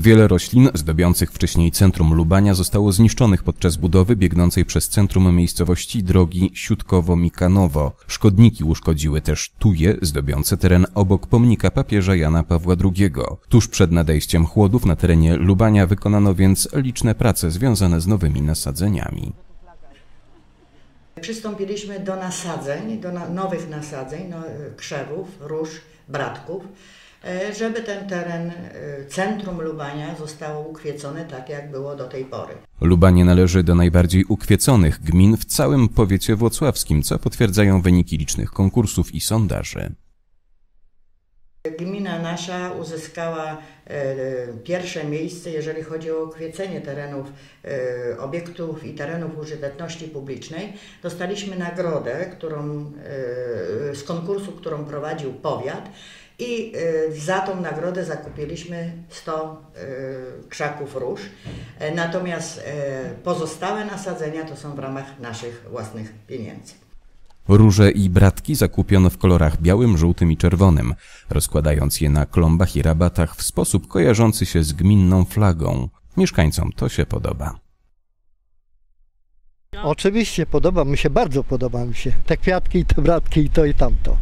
Wiele roślin zdobiących wcześniej centrum Lubania zostało zniszczonych podczas budowy biegnącej przez centrum miejscowości drogi Siutkowo-Mikanowo. Szkodniki uszkodziły też tuje zdobiące teren obok pomnika papieża Jana Pawła II. Tuż przed nadejściem chłodów na terenie Lubania wykonano więc liczne prace związane z nowymi nasadzeniami. Przystąpiliśmy do nasadzeń, do nowych nasadzeń, no, krzewów, róż, bratków, e, żeby ten teren, e, centrum Lubania zostało ukwiecone tak, jak było do tej pory. Lubanie należy do najbardziej ukwieconych gmin w całym powiecie włocławskim, co potwierdzają wyniki licznych konkursów i sondaży. Gmina nasza uzyskała e, pierwsze miejsce, jeżeli chodzi o kwiecenie terenów, e, obiektów i terenów użyteczności publicznej. Dostaliśmy nagrodę którą, e, z konkursu, którą prowadził powiat i e, za tą nagrodę zakupiliśmy 100 e, krzaków róż. E, Natomiast e, pozostałe nasadzenia to są w ramach naszych własnych pieniędzy. Róże i bratki zakupiono w kolorach białym, żółtym i czerwonym, rozkładając je na klombach i rabatach w sposób kojarzący się z gminną flagą. Mieszkańcom to się podoba. Oczywiście podoba mi się, bardzo podoba mi się. Te kwiatki, te bratki i to i tamto.